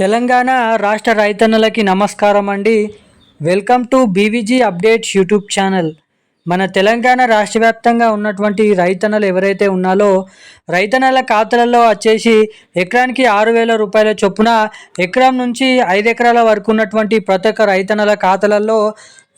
తెలంగాణ రాష్ట్ర రైతన్నలకి నమస్కారం అండి welcome to BVG updates YouTube channel. మన తెలంగాణ రాష్ట్ర వ్యాప్తంగా ఉన్నటువంటి రైతన్నలు ఎవరైతే ఉన్నాలో రైతన్నల ఖాతాలలో వచ్చేసి ఎకరానికి ఆరు వేల రూపాయల చొప్పున ఎకరం నుంచి ఐదు ఎకరాల వరకు ఉన్నటువంటి ప్రతి ఒక్క రైతన్నల ఖాతాలలో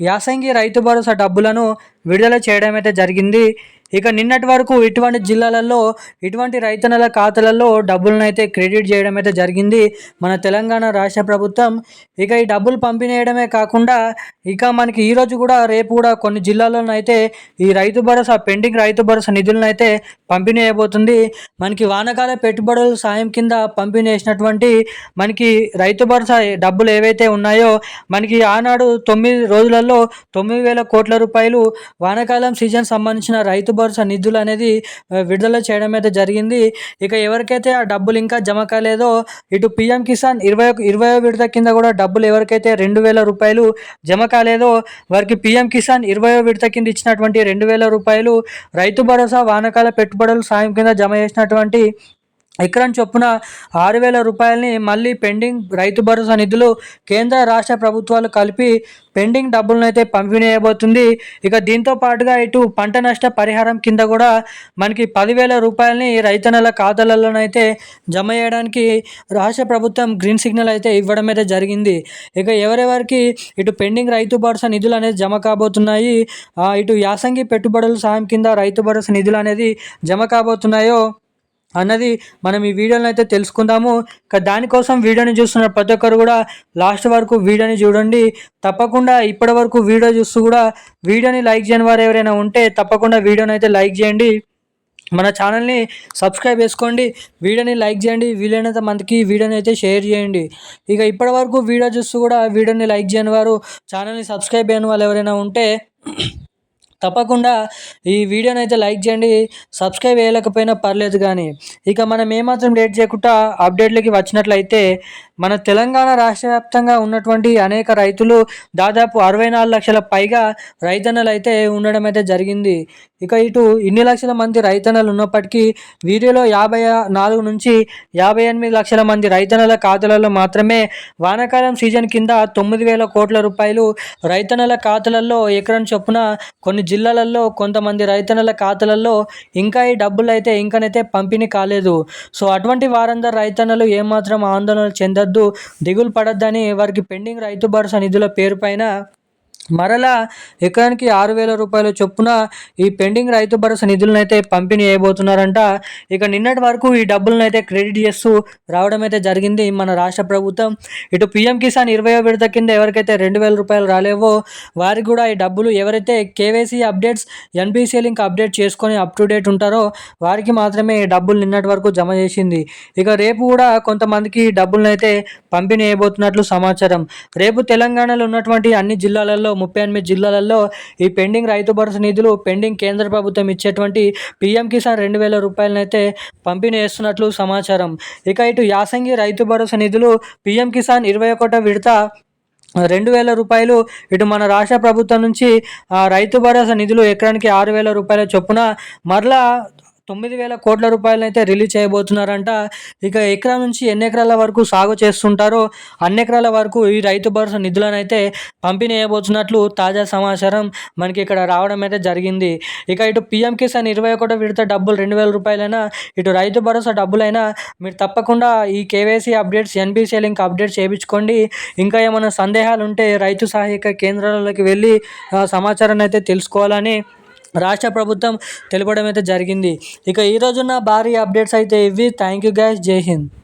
యాసంగి రైతు భరోసా డబ్బులను విడుదల చేయడం అయితే జరిగింది. ఇక నిన్నటి వరకు ఇటువంటి జిల్లాలలో ఇటువంటి రైతన్నల ఖాతాలలో డబ్బులను అయితే క్రెడిట్ చేయడం అయితే జరిగింది. మన తెలంగాణ రాష్ట్ర ప్రభుత్వం ఇక ఈ డబ్బులు పంపిణీయడమే కాకుండా ఇక మనకి ఈరోజు కూడా రేపు కూడా కొన్ని జిల్లాలను అయితే ఈ రైతు భరోసా పెండింగ్ రైతు భరోసా నిధులను అయితే పంపిణీ అయిపోతుంది. మనకి వానకాల పెట్టుబడుల సాయం కింద పంపిణీ చేసినటువంటి మనకి రైతు భరోసా డబ్బులు ఏవైతే ఉన్నాయో మనకి ఆనాడు తొమ్మిది రోజులలో తొమ్మిది వేల కోట్ల రూపాయలు వానాకాలం సీజన్ సంబంధించిన రైతు భరోసా నిధులు అనేది విడుదల చేయడం అయితే జరిగింది. ఇక ఎవరికైతే ఆ డబ్బులు ఇంకా జమ కాలేదో ఇటు పిఎం కిసాన్ ఇరవై ఇరవై విడత కింద కూడా డబ్బులు ఎవరికైతే రెండు వేల రూపాయలు జమ కాలేదో వారికి పిఎం కిసాన్ ఇరవై విడత కింద ఇచ్చినటువంటి రెండు వేల రూపాయలు రైతు భరోసా వానకాల పెట్టుబడులు సాయం కింద జమ చేసినటువంటి ఎకరం చొప్పున ఆరు వేల రూపాయలని మళ్ళీ పెండింగ్ రైతు భరోసా నిధులు కేంద్ర రాష్ట్ర ప్రభుత్వాలు కలిపి పెండింగ్ డబ్బులను అయితే పంపిణీ చేయబోతుంది ఇక దీంతో పాటుగా ఇటు పంట నష్ట పరిహారం కింద కూడా మనకి పదివేల రూపాయలని రైతన్నల ఖాతాలలోనైతే జమ చేయడానికి రాష్ట్ర ప్రభుత్వం గ్రీన్ సిగ్నల్ అయితే ఇవ్వడం అయితే జరిగింది. ఇక ఎవరెవరికి ఇటు పెండింగ్ రైతు భరోసా నిధులు అనేది జమ కాబోతున్నాయి ఇటు యాసంగి పెట్టుబడుల సాయం కింద రైతు భరోసా నిధులు అనేది జమ కాబోతున్నాయో అన్నది మనం ఈ వీడియోని అయితే తెలుసుకుందాము. దానికోసం వీడియోని చూస్తున్న ప్రతి ఒక్కరు కూడా లాస్ట్ వరకు వీడియోని చూడండి. తప్పకుండా ఇప్పటి వరకు వీడియో చూస్తూ కూడా వీడియోని లైక్ చేయని వారు ఎవరైనా ఉంటే తప్పకుండా వీడియోని అయితే లైక్ చేయండి. మన ఛానల్ని సబ్స్క్రైబ్ చేసుకోండి. వీడియోని లైక్ చేయండి. వీలైనంత మందికి వీడియోని అయితే షేర్ చేయండి. ఇక ఇప్పటి వరకు వీడియో చూస్తూ కూడా వీడియోని లైక్ చేయని వారు ఛానల్ని సబ్స్క్రైబ్ చేయని వాళ్ళు ఎవరైనా ఉంటే తప్పకుండా ఈ వీడియోని అయితే లైక్ చేయండి సబ్స్క్రైబ్ చేయలేకపోయినా పర్లేదు కానీ. ఇక మనం ఏమాత్రం లేట్ చేయకుండా అప్డేట్లకి వచ్చినట్లయితే మన తెలంగాణ రాష్ట్ర వ్యాప్తంగా ఉన్నటువంటి అనేక రైతులు దాదాపు అరవై నాలుగు లక్షల పైగా రైతన్నలు అయితే ఉండడం అయితే జరిగింది. ఇక ఇటు ఇన్ని లక్షల మంది రైతన్నలు ఉన్నప్పటికీ వీరిలో యాభై నాలుగు నుంచి యాభై ఎనిమిది లక్షల మంది రైతన్నల ఖాతాలలో మాత్రమే వానాకాలం సీజన్ కింద తొమ్మిది వేల కోట్ల రూపాయలు రైతన్నల ఖాతాలలో ఎకరం చొప్పున కొన్ని జిల్లాలలో కొంతమంది రైతన్నల ఖాతాలలో ఇంకా ఈ డబ్బులు అయితే ఇంకనైతే పంపిణీ కాలేదు. సో అటువంటి వారందరూ రైతన్నలు ఏమాత్రం ఆందోళన చెందొద్దు దిగులు పడొద్దని వారికి పెండింగ్ రైతు భరోసా నిధుల పేరు పైన మరలా ఎకరానికి ఆరు వేల రూపాయల చొప్పున ఈ పెండింగ్ రైతు భరోసా నిధులను అయితే పంపిణీ చేయబోతున్నారంట. ఇక నిన్నటి వరకు ఈ డబ్బులను అయితే క్రెడిట్ చేస్తూ రావడం అయితే జరిగింది మన రాష్ట్ర ప్రభుత్వం. ఇటు పిఎం కిసాన్ ఇరవై విడత కింద ఎవరికైతే రెండు వేల రూపాయలు రాలేవో వారికి కూడా ఈ డబ్బులు ఎవరైతే KYC updates NPCI link update చేసుకొని అప్ టు డేట్ ఉంటారో వారికి మాత్రమే ఈ డబ్బులు నిన్నటి వరకు జమ చేసింది. ఇక రేపు కూడా కొంతమందికి ఈ డబ్బులను అయితే పంపిణీ చేయబోతున్నట్లు సమాచారం. రేపు తెలంగాణలో ఉన్నటువంటి అన్ని జిల్లాలలో ముప్పై ఎనిమిది జిల్లాలలో ఈ పెండింగ్ రైతు భరోసా నిధులు పెండింగ్ కేంద్ర ప్రభుత్వం ఇచ్చేటువంటి పీఎం కిసాన్ రెండు వేల రూపాయలనైతే పంపిణీ చేస్తున్నట్లు సమాచారం. ఇక ఇటు యాసంగి రైతు భరోసా నిధులు పీఎం కిసాన్ ఇరవై ఒకటో విడత రెండు వేల రూపాయలు ఇటు మన రాష్ట్ర ప్రభుత్వం నుంచి రైతు భరోసా నిధులు ఎకరానికి ఆరు వేల రూపాయల చొప్పున మరలా తొమ్మిది వేల కోట్ల రూపాయలు అయితే రిలీజ్ చేయబోతున్నారంట. ఇక ఎకరా నుంచి ఎన్ని ఎకరాల వరకు సాగు చేస్తుంటారో అన్ని ఎకరాల వరకు ఈ రైతు భరోసా నిధులను అయితే పంపిణీ చేయబోతున్నట్లు తాజా సమాచారం మనకి ఇక్కడ రావడం అయితే జరిగింది. ఇక ఇటు పిఎం కిసాన్ ఇరవై ఒకటో విడత డబ్బులు రెండు వేల రూపాయలైనా ఇటు రైతు భరోసా డబ్బులైనా మీరు తప్పకుండా ఈ KYC updates NPCI link update చేయించుకోండి. ఇంకా ఏమైనా సందేహాలు ఉంటే రైతు సహాయక కేంద్రాలలోకి వెళ్ళి సమాచారాన్ని అయితే తెలుసుకోవాలని రాష్ట్ర ప్రభుత్వం తెలపడం అయితే జరిగింది. ఇక ఈ భారీ అప్డేట్స్ అయితే ఇవి. థ్యాంక్ యూ గైస్ జై హింద్.